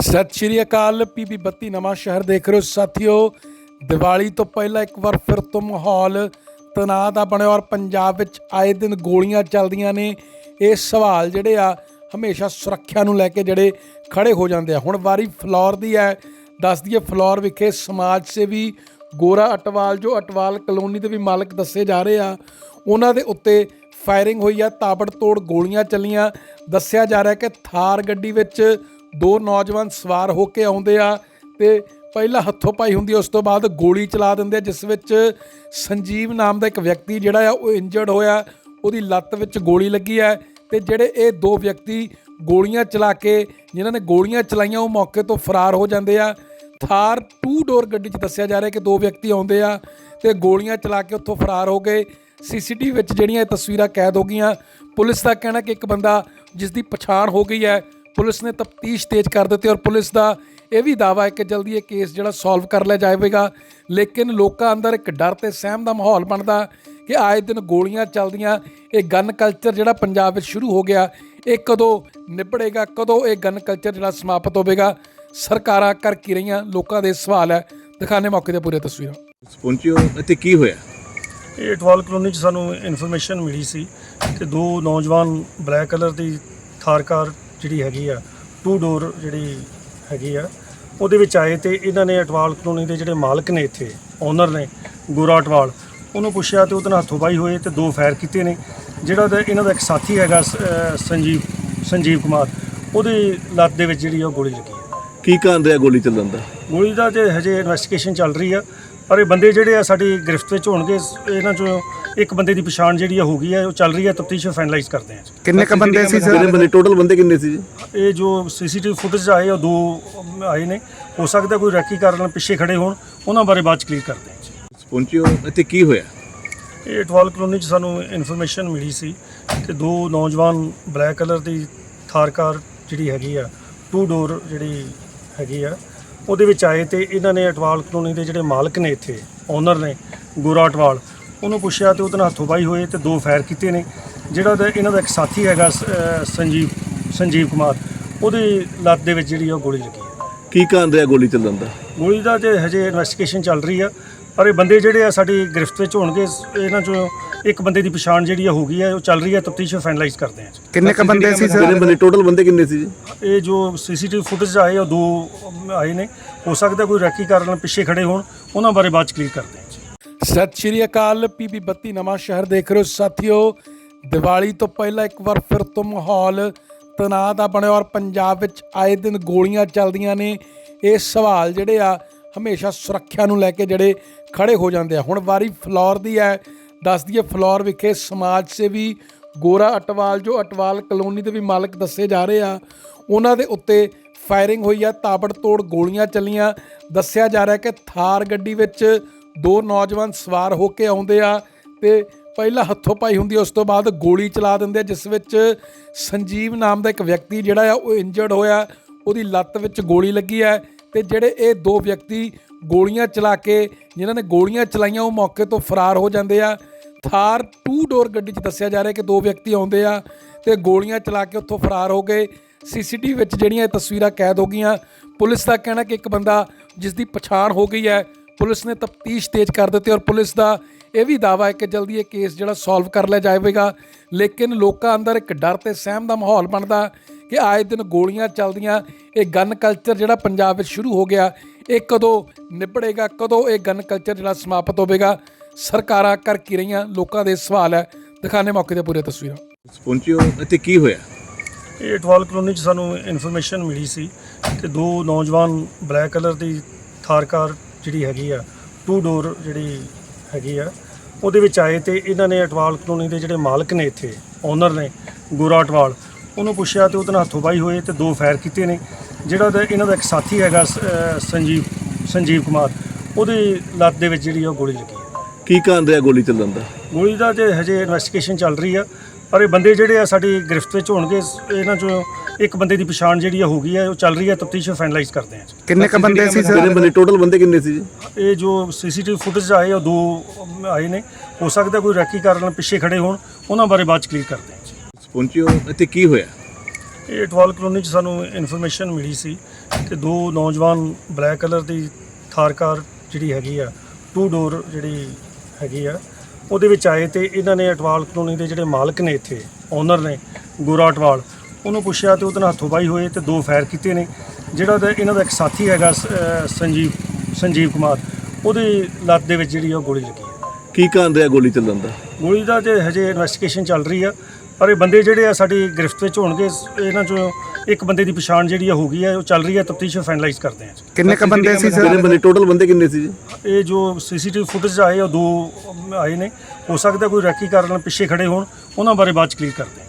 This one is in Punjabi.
ਸਤਿ ਸ਼੍ਰੀ ਅਕਾਲ, ਪੀਪੀ ਬੱਤੀ ਨਵਾਂ ਸ਼ਹਿਰ ਦੇਖ ਰਹੇ ਹੋ ਸਾਥੀਓ। ਦੀਵਾਲੀ ਤੋਂ ਪਹਿਲਾਂ ਇੱਕ ਵਾਰ ਫਿਰ ਤੋਂ ਮਾਹੌਲ ਤਣਾਅ ਦਾ ਬਣਿਆ ਔਰ ਪੰਜਾਬ ਵਿੱਚ ਆਏ ਦਿਨ ਗੋਲੀਆਂ ਚੱਲਦੀਆਂ ਨੇ। ਇਹ ਸਵਾਲ ਜਿਹੜੇ ਆ, ਹਮੇਸ਼ਾ ਸੁਰੱਖਿਆ ਨੂੰ ਲੈ ਕੇ ਜਿਹੜੇ ਖੜੇ ਹੋ ਜਾਂਦੇ ਆ। ਹੁਣ ਵਾਰੀ ਫਲੋਰ ਦੀ ਹੈ, ਦੱਸ ਦਈਏ ਫਲੋਰ ਵਿਖੇ ਸਮਾਜ ਸੇਵੀ ਗੋਰਾ ਅਟਵਾਲ, ਜੋ ਅਟਵਾਲ ਕਲੋਨੀ ਦੇ ਵੀ ਮਾਲਕ ਦੱਸੇ ਜਾ ਰਹੇ ਆ, ਉਹਨਾਂ ਦੇ ਉੱਤੇ ਫਾਇਰਿੰਗ ਹੋਈ ਆ ਤਾਬੜ ਤੋੜ ਗੋਲੀਆਂ ਚੱਲੀਆਂ। ਦੱਸਿਆ ਜਾ ਰਿਹਾ ਕਿ ਥਾਰ ਗੱਡੀ ਵਿੱਚ ਦੋ ਨੌਜਵਾਨ ਸਵਾਰ ਹੋ ਕੇ ਆਉਂਦੇ ਆ ਤੇ ਪਹਿਲਾਂ ਹੱਥੋਂ ਪਾਈ ਹੁੰਦੀ ਉਸ ਤੋਂ ਬਾਅਦ ਗੋਲੀ ਚਲਾ ਦਿੰਦੇ ਆ, ਜਿਸ ਵਿੱਚ ਸੰਜੀਵ ਨਾਮ ਦਾ ਇੱਕ ਵਿਅਕਤੀ ਜਿਹੜਾ ਆ, ਉਹ ਇੰਜਰਡ ਹੋਇਆ। ਉਹਦੀ ਲੱਤ ਵਿੱਚ ਗੋਲੀ ਲੱਗੀ ਹੈ ਤੇ ਜਿਹੜੇ ਇਹ ਦੋ ਵਿਅਕਤੀ ਗੋਲੀਆਂ ਚਲਾ ਕੇ, ਜਿਨ੍ਹਾਂ ਨੇ ਗੋਲੀਆਂ ਚਲਾਈਆਂ, ਉਹ ਮੌਕੇ ਤੋਂ ਫਰਾਰ ਹੋ ਜਾਂਦੇ ਆ। ਥਾਰ 2 ਡੋਰ ਗੱਡੀ 'ਚ ਦੱਸਿਆ ਜਾ ਰਿਹਾ ਕਿ ਦੋ ਵਿਅਕਤੀ ਆਉਂਦੇ ਆ ਤੇ ਗੋਲੀਆਂ ਚਲਾ ਕੇ ਉੱਥੋਂ ਫਰਾਰ ਹੋ ਗਏ। ਸੀਸੀਟੀਵੀ ਵਿੱਚ ਜਿਹੜੀਆਂ ਇਹ ਤਸਵੀਰਾਂ ਕੈਦ ਹੋ ਗਈਆਂ। ਪੁਲਿਸ ਦਾ ਕਹਿਣਾ ਕਿ ਇੱਕ ਬੰਦਾ ਜਿਸ ਦੀ ਪਛਾਣ ਹੋ ਗਈ ਹੈ ਪੁਲਿਸ ਨੇ ਤਫਤੀਸ਼ ਤੇਜ਼ ਕਰ ਦਿੱਤੀ ਔਰ ਪੁਲਿਸ ਦਾ ਇਹ ਵੀ ਦਾਵਾ ਹੈ ਕਿ ਜਲਦੀ ਇਹ ਕੇਸ ਜਿਹੜਾ ਸੋਲਵ ਕਰ ਲਿਆ ਜਾਵੇਗਾ। ਲੇਕਿਨ ਲੋਕਾਂ ਅੰਦਰ ਇੱਕ ਡਰ ਤੇ ਸਹਿਮ ਦਾ ਮਾਹੌਲ ਬਣਦਾ ਕਿ ਆਏ ਦਿਨ ਗੋਲੀਆਂ ਚੱਲਦੀਆਂ ਇਹ ਗਨ ਕਲਚਰ ਜਿਹੜਾ ਪੰਜਾਬ ਵਿੱਚ ਸ਼ੁਰੂ ਹੋ ਗਿਆ ਇਹ ਕਦੋਂ ਨਿਬੜੇਗਾ ਕਦੋਂ ਇਹ ਗਨ ਕਲਚਰ ਜਿਹੜਾ ਸਮਾਪਤ ਹੋਵੇਗਾ? ਸਰਕਾਰਾਂ ਕਰ ਕੀ ਰਹੀਆਂ? ਲੋਕਾਂ ਦੇ ਸਵਾਲ ਹੈ। ਦਿਖਾਣੇ ਮੌਕੇ ਤੇ ਪੂਰੀ ਤਸਵੀਰਾਂ। ਪਹੁੰਚੇ ਹੋ ਅਤੇ ਕੀ ਹੋਇਆ? ਇਹ ਅਟਵਾਲ ਕਲੋਨੀ 'ਚ ਸਾਨੂੰ ਇਨਫੋਰਮੇਸ਼ਨ ਮਿਲੀ ਸੀ ਕਿ ਦੋ ਨੌਜਵਾਨ ਬਲੈਕ ਕਲਰ ਦੀ ਥਾਰ ਕਾਰ ਜਿਹੜੀ ਹੈਗੀ ਆ ਟੂ ਡੋਰ ਜਿਹੜੀ ਹੈਗੀ ਆ ਉਹਦੇ ਵਿੱਚ ਆਏ ਤੇ ਇਹਨਾਂ ਨੇ ਅਟਵਾਲ ਕਲੋਨੀ ਦੇ ਜਿਹੜੇ ਮਾਲਕ ਨੇ ਇੱਥੇ ਓਨਰ ਨੇ ਗੋਰਾ ਅਟਵਾਲ ਉਹਨੂੰ ਪੁੱਛਿਆ ਤੇ ਉਹਦੇ ਨਾਲ ਹੱਥੋਂ ਬਾਈ ਹੋਏ ਤੇ ਦੋ ਫਾਇਰ ਕੀਤੇ ਨੇ ਜਿਹੜਾ ਦਾ ਇਹਨਾਂ ਦਾ ਇੱਕ ਸਾਥੀ ਹੈਗਾ ਸ- ਅਹ ਸੰਜੀਵ ਸੰਜੀਵ ਕੁਮਾਰ ਉਹਦੀ ਲੱਤ ਦੇ ਵਿੱਚ ਜਿਹੜੀ ਆ ਉਹ ਗੋਲੀ ਲੱਗੀ ਹੈ ਕੀ ਕਾਰਨ ਰਿਹਾ ਗੋਲੀ ਚੱਲਣ ਦਾ? ਗੋਲੀ ਦਾ ਤੇ ਹਜੇ ਇਨਵੈਸਟੀਗੇਸ਼ਨ ਚੱਲ ਰਹੀ ਆ ਪਰ ਇਹ ਬੰਦੇ ਜਿਹੜੇ ਆ ਸਾਡੀ ਗ੍ਰਿਫਤ ਵਿੱਚ ਹੋਣਗੇ ਇਹਨਾਂ ਚੋਂ ਇੱਕ ਬੰਦੇ ਦੀ ਪਛਾਣ ਜਿਹੜੀ ਆ ਹੋ ਗਈ ਹੈ ਉਹ ਚੱਲ ਰਹੀ ਹੈ ਤਫਤੀਸ਼ ਫਾਈਨਲਾਈਜ਼ ਕਰਦੇ ਆ ਕਿੰਨੇ ਕ ਬੰਦੇ ਸੀ ਕਿੰਨੇ ਸਰ? ਬੰਦੇ? ਟੋਟਲ ਬੰਦੇ ਕਿੰਨੇ ਸੀ ਜੀ? ਇਹ ਜੋ ਸੀਸੀਟੀਵੀ ਫੁਟੇਜ ਆਏ ਉਹ ਦੋ ਆਏ ਨੇ। ਹੋ ਸਕਦਾ ਕੋਈ ਰੈਕੀ ਕਾਰਨ ਪਿੱਛੇ ਖੜੇ ਹੋਣ ਉਹਨਾਂ ਬਾਰੇ ਬਾਅਦ ਚ ਕਲੀਅਰ ਕਰਦੇ ਆ ਜੀ। ਪਹੁੰਚੇ ਹੋ ਅਤੇ ਕੀ ਹੋਇਆ? ਇਹ ਅਟਵਾਲ ਕਲੋਨੀ 'ਚ ਸਾਨੂੰ ਇਨਫੋਰਮੇਸ਼ਨ ਮਿਲੀ ਸੀ ਕਿ ਦੋ ਨੌਜਵਾਨ ਬਲੈਕ ਕਲਰ ਦੀ ਥਾਰ ਕਾਰ ਜਿਹੜੀ ਹੈਗੀ ਆ ਟੂ ਡੋਰ ਜਿਹੜੀ ਹੈਗੀ ਆ ਉਹਦੇ ਵਿੱਚ ਆਏ ਤੇ ਇਹਨਾਂ ਨੇ ਅਟਵਾਲ ਕਲੋਨੀ ਦੇ ਜਿਹੜੇ ਮਾਲਕ ਨੇ ਇੱਥੇ ਓਨਰ ਨੇ ਗੋਰਾ ਅਟਵਾਲ ਉਹਨੂੰ ਪੁੱਛਿਆ ਤੇ ਉਹਦੇ ਨਾਲ ਹੱਥੋਂ ਬਾਈ ਹੋਏ ਤੇ ਦੋ ਫਾਇਰ ਕੀਤੇ ਨੇ। ਜਿਹੜਾ ਦਾ ਇਹਨਾਂ ਦਾ ਇੱਕ ਸਾਥੀ ਹੈਗਾ ਸ- ਅਹ ਸੰਜੀਵ ਸੰਜੀਵ ਕੁਮਾਰ ਉਹਦੀ ਲੱਤ ਦੇ ਵਿੱਚ ਜਿਹੜੀ ਆ ਉਹ ਗੋਲੀ ਲੱਗੀ ਹੈ ਕੀ ਕਾਰਨ ਰਿਹਾ ਗੋਲੀ ਚੱਲਣ ਦਾ? ਗੋਲੀ ਦਾ ਤੇ ਹਜੇ ਇਨਵੈਸਟੀਗੇਸ਼ਨ ਚੱਲ ਰਹੀ ਆ। ਪਰ ਇਹ ਬੰਦੇ ਜਿਹੜੇ ਆ ਸਾਡੀ ਗ੍ਰਿਫਤ ਵਿੱਚ ਹੋਣਗੇ ਇਹਨਾਂ ਚੋਂ ਇੱਕ ਬੰਦੇ ਦੀ ਪਛਾਣ ਜਿਹੜੀ ਆ ਹੋ ਗਈ ਹੈ ਉਹ ਚੱਲ ਰਹੀ ਹੈ ਤਫਤੀਸ਼ ਫਾਈਨਲਾਈਜ਼ ਕਰਦੇ ਆ ਜੀ। ਕਿੰਨੇ ਕ ਬੰਦੇ ਸੀ ਕਿੰਨੇ ਸਰ ਬੰਦੇ ਟੋਟਲ ਬੰਦੇ ਕਿੰਨੇ ਸੀ ਜੀ? ਇਹ ਜੋ ਸੀਸੀਟੀਵੀ ਫੁਟੇਜ ਆਏ ਉਹ ਦੋ ਆਏ ਨੇ। ਹੋ ਸਕਦਾ ਕੋਈ ਰੈਕੀ ਕਾਰਨ ਪਿੱਛੇ ਖੜੇ ਹੋਣ ਉਹਨਾਂ ਬਾਰੇ ਬਾਅਦ ਚ ਕਲੀਅਰ ਕਰਦੇ ਆ ਜੀ। ਸਤਿ ਸ਼੍ਰੀ ਅਕਾਲ ਪੀਪੀ ਬੱਤੀ ਨਵਾਂ ਸ਼ਹਿਰ ਦੇਖ ਰਹੇ ਹੋ ਸਾਥੀਓ। ਦੀਵਾਲੀ ਤੋਂ ਪਹਿਲਾਂ ਇੱਕ ਵਾਰ ਫਿਰ ਤੋਂ ਮਾਹੌਲ ਤਣਾਅ ਦਾ ਬਣਿਆ ਔਰ ਪੰਜਾਬ ਵਿੱਚ ਆਏ ਦਿਨ ਗੋਲੀਆਂ ਚੱਲਦੀਆਂ ਨੇ। ਇਹ ਸਵਾਲ ਜਿਹੜੇ ਆ ਹਮੇਸ਼ਾ ਸੁਰੱਖਿਆ ਨੂੰ ਲੈ ਕੇ ਜਿਹੜੇ ਖੜੇ ਹੋ ਜਾਂਦੇ ਆ। ਹੁਣ ਵਾਰੀ ਫਲੋਰ ਦੀ ਹੈ। ਦੱਸਦੀ ਹੈ ਫਲੋਰ ਵਿਖੇ ਸਮਾਜ ਸੇਵੀ ਗੋਰਾ ਅਟਵਾਲ, ਜੋ ਅਟਵਾਲ ਕਲੋਨੀ ਦੇ ਵੀ ਮਾਲਕ ਦੱਸੇ ਜਾ ਰਹੇ ਆ, ਉਹਨਾਂ ਦੇ ਉੱਤੇ ਫਾਇਰਿੰਗ ਹੋਈ ਆ, ਤਾਬੜਤੋੜ ਗੋਲੀਆਂ ਚੱਲੀਆਂ। ਦੱਸਿਆ ਜਾ ਰਿਹਾ ਕਿ ਥਾਰ ਗੱਡੀ ਵਿੱਚ ਦੋ ਨੌਜਵਾਨ ਸਵਾਰ ਹੋ ਕੇ ਆਉਂਦੇ ਆ ਤੇ ਪਹਿਲਾਂ ਹੱਥੋਂ ਪਾਈ ਹੁੰਦੀ ਉਸ ਤੋਂ ਬਾਅਦ ਗੋਲੀ ਚਲਾ ਦਿੰਦੇ ਆ, ਜਿਸ ਵਿੱਚ ਸੰਜੀਵ ਨਾਮ ਦਾ ਇੱਕ ਵਿਅਕਤੀ ਜਿਹੜਾ ਆ, ਉਹ ਇੰਜਰਡ ਹੋਇਆ। ਉਹਦੀ ਲੱਤ ਵਿੱਚ ਗੋਲੀ ਲੱਗੀ ਹੈ ਤੇ ਜਿਹੜੇ ਇਹ ਦੋ ਵਿਅਕਤੀ ਗੋਲੀਆਂ ਚਲਾ ਕੇ, ਜਿਨ੍ਹਾਂ ਨੇ ਗੋਲੀਆਂ ਚਲਾਈਆਂ, ਉਹ ਮੌਕੇ ਤੋਂ ਫਰਾਰ ਹੋ ਜਾਂਦੇ ਆ। ਥਾਰ 2 ਡੋਰ ਗੱਡੀ 'ਚ ਦੱਸਿਆ ਜਾ ਰਿਹਾ ਕਿ ਦੋ ਵਿਅਕਤੀ ਆਉਂਦੇ ਆ ਤੇ ਗੋਲੀਆਂ ਚਲਾ ਕੇ ਉੱਥੋਂ ਫਰਾਰ ਹੋ ਗਏ। ਸੀਸੀਟੀਵੀ ਵਿੱਚ ਜਿਹੜੀਆਂ ਇਹ ਤਸਵੀਰਾਂ ਕੈਦ ਹੋ ਗਈਆਂ। ਪੁਲਿਸ ਦਾ ਕਹਿਣਾ ਕਿ ਇੱਕ ਬੰਦਾ ਜਿਸ ਦੀ ਪਛਾਣ ਹੋ ਗਈ ਹੈ, ਪੁਲਿਸ ਨੇ ਤਫਤੀਸ਼ ਤੇਜ਼ ਕਰ ਦਿੱਤੀ ਔਰ ਪੁਲਿਸ ਦਾ ਇਹ ਵੀ ਦਾਵਾ ਹੈ ਕਿ ਜਲਦੀ ਇਹ ਕੇਸ ਜਿਹੜਾ ਸੋਲਵ ਕਰ ਲਿਆ ਜਾਵੇਗਾ। ਲੇਕਿਨ ਲੋਕਾਂ ਅੰਦਰ ਇੱਕ ਡਰ ਤੇ ਸਹਿਮ ਦਾ ਮਾਹੌਲ ਬਣਦਾ ਕਿ ਆਏ ਦਿਨ ਗੋਲੀਆਂ ਚੱਲਦੀਆਂ ਇਹ ਗਨ ਕਲਚਰ ਜਿਹੜਾ ਪੰਜਾਬ ਵਿੱਚ ਸ਼ੁਰੂ ਹੋ ਗਿਆ ਇਹ ਕਦੋਂ ਨਿਬੜੇਗਾ ਕਦੋਂ ਇਹ ਗਨ ਕਲਚਰ ਜਿਹੜਾ ਸਮਾਪਤ ਹੋਵੇਗਾ? ਸਰਕਾਰਾਂ ਕਰ ਕੀ ਰਹੀਆਂ ਲੋਕਾਂ ਦੇ ਸਵਾਲ ਹੈ। ਦਿਖਾਣੇ ਮੌਕੇ ਤੇ ਪੂਰੀ ਤਸਵੀਰਾਂ। ਪਹੁੰਚੇ ਹੋ ਅਤੇ ਕੀ ਹੋਇਆ? ਇਹ ਅਟਵਾਲ ਕਲੋਨੀ 'ਚ ਸਾਨੂੰ ਇਨਫੋਰਮੇਸ਼ਨ ਮਿਲੀ ਸੀ ਕਿ ਦੋ ਨੌਜਵਾਨ ਬਲੈਕ ਕਲਰ ਦੀ ਥਾਰ ਕਾਰ ਜਿਹੜੀ ਹੈਗੀ ਆ ਟੂ ਡੋਰ ਜਿਹੜੀ ਹੈਗੀ ਆ ਉਹਦੇ ਵਿੱਚ ਆਏ ਤੇ ਇਹਨਾਂ ਨੇ ਅਟਵਾਲ ਕਲੋਨੀ ਦੇ ਜਿਹੜੇ ਮਾਲਕ ਨੇ ਇੱਥੇ ਓਨਰ ਨੇ ਗੋਰਾ ਅਟਵਾਲ ਉਹਨੂੰ ਪੁੱਛਿਆ ਤੇ ਉਹਦੇ ਨਾਲ ਹੱਥੋਂ ਬਾਈ ਹੋਏ ਤੇ ਦੋ ਫਾਇਰ ਕੀਤੇ ਨੇ ਜਿਹੜਾ ਦਾ ਇਹਨਾਂ ਦਾ ਇੱਕ ਸਾਥੀ ਹੈਗਾ ਸ- ਅਹ ਸੰਜੀਵ ਸੰਜੀਵ ਕੁਮਾਰ। ਉਹਦੀ ਲੱਤ ਦੇ ਵਿੱਚ ਜਿਹੜੀ ਆ ਉਹ ਗੋਲੀ ਲੱਗੀ ਹੈ ਕੀ ਕਾਰਨ ਰਿਹਾ ਗੋਲੀ ਚੱਲਣ ਦਾ? ਗੋਲੀ ਦਾ ਤੇ ਹਜੇ ਇਨਵੈਸਟੀਗੇਸ਼ਨ ਚੱਲ ਰਹੀ ਆ ਪਰ ਇਹ ਬੰਦੇ ਜਿਹੜੇ ਆ ਸਾਡੀ ਗ੍ਰਿਫਤ ਵਿੱਚ ਹੋਣਗੇ ਇਹਨਾਂ ਚੋਂ ਇੱਕ ਬੰਦੇ ਦੀ ਪਛਾਣ ਜਿਹੜੀ ਆ ਹੋ ਗਈ ਹੈ ਉਹ ਚੱਲ ਰਹੀ ਹੈ ਤਫਤੀਸ਼ ਫਾਈਨਲਾਈਜ਼ ਕਰਦੇ ਆ। ਕਿੰਨੇ ਕ ਬੰਦੇ ਸੀ ਕਿੰਨੇ ਸਰ ਬੰਦੇ ਟੋਟਲ ਬੰਦੇ ਕਿੰਨੇ ਸੀ ਜੀ? ਇਹ ਜੋ ਸੀਸੀਟੀਵੀ ਫੁਟੇਜ ਆਏ ਉਹ ਦੋ ਆਏ ਨੇ। ਹੋ ਸਕਦਾ ਕੋਈ ਰੈਕੀ ਕਾਰਨ ਪਿੱਛੇ ਖੜੇ ਹੋਣ ਉਹਨਾਂ ਬਾਰੇ ਬਾਅਦ ਚ ਕਲੀਅਰ ਕਰਦੇ ਆ। ਪਹੁੰਚੇ ਹੋ ਅਤੇ ਕੀ ਹੋਇਆ? ਇਹ ਅਟਵਾਲ ਕਲੋਨੀ 'ਚ ਸਾਨੂੰ ਇਨਫੋਰਮੇਸ਼ਨ ਮਿਲੀ ਸੀ ਤੇ ਦੋ ਨੌਜਵਾਨ ਬਲੈਕ ਕਲਰ ਦੀ ਥਾਰ ਕਾਰ ਜਿਹੜੀ ਹੈਗੀ ਆ ਟੂ ਡੋਰ ਜਿਹੜੀ ਹੈਗੀ ਆ ਉਹਦੇ ਵਿੱਚ ਆਏ ਤੇ ਇਹਨਾਂ ਨੇ ਅਟਵਾਲ ਕਲੋਨੀ ਦੇ ਜਿਹੜੇ ਮਾਲਕ ਨੇ ਇੱਥੇ ਓਨਰ ਨੇ ਗੋਰਾ ਅਟਵਾਲ ਉਹਨੂੰ ਪੁੱਛਿਆ ਤੇ ਉਹਦੇ ਨਾਲ ਹੱਥੋਂ ਬਾਈ ਹੋਏ ਤੇ ਦੋ ਫਾਇਰ ਕੀਤੇ ਨੇ ਜਿਹੜਾ ਇਹਨਾਂ ਦਾ ਇੱਕ ਸਾਥੀ ਹੈਗਾ ਸੰਜੀਵ ਸੰਜੀਵ ਕੁਮਾਰ ਉਹਦੀ ਲੱਤ ਦੇ ਵਿੱਚ ਜਿਹੜੀ ਉਹ ਗੋਲੀ ਲੱਗੀ। ਕੀ ਕਾਰਨ ਰਿਹਾ ਗੋਲੀ ਚੱਲਣ ਦਾ? ਗੋਲੀ ਦਾ ਤੇ ਹਜੇ ਇਨਵੈਸਟੀਗੇਸ਼ਨ ਚੱਲ ਰਹੀ ਆ ਪਰ ਇਹ ਬੰਦੇ ਜਿਹੜੇ ਆ ਸਾਡੀ ਗ੍ਰਿਫਤ ਵਿੱਚ ਹੋਣਗੇ ਇਹਨਾਂ ਚੋਂ ਇੱਕ ਬੰਦੇ ਦੀ ਪਛਾਣ ਜਿਹੜੀ ਆ ਹੋ ਗਈ ਆ ਉਹ ਚੱਲ ਰਹੀ ਆ ਤਫਤੀਸ਼ ਫਾਈਨਲਾਈਜ਼ ਕਰਦੇ ਆ ਕਿੰਨੇ ਕ ਬੰਦੇ ਸੀ ਕਿੰਨੇ ਸਰ? ਬੰਦੇ ਟੋਟਲ ਬੰਦੇ ਕਿੰਨੇ ਸੀ ਜੀ? ਇਹ ਜੋ ਸੀਸੀਟੀਵੀ ਫੁਟੇਜ ਆਏ ਉਹ ਦੋ ਆਏ ਨੇ। ਹੋ ਸਕਦਾ ਕੋਈ ਰੈਕੀ ਕਾਰਨ ਪਿੱਛੇ ਖੜੇ ਹੋਣ ਉਹਨਾਂ ਬਾਰੇ ਬਾਅਦ ਚ ਕਲੀਅਰ ਕਰਦੇ ਆ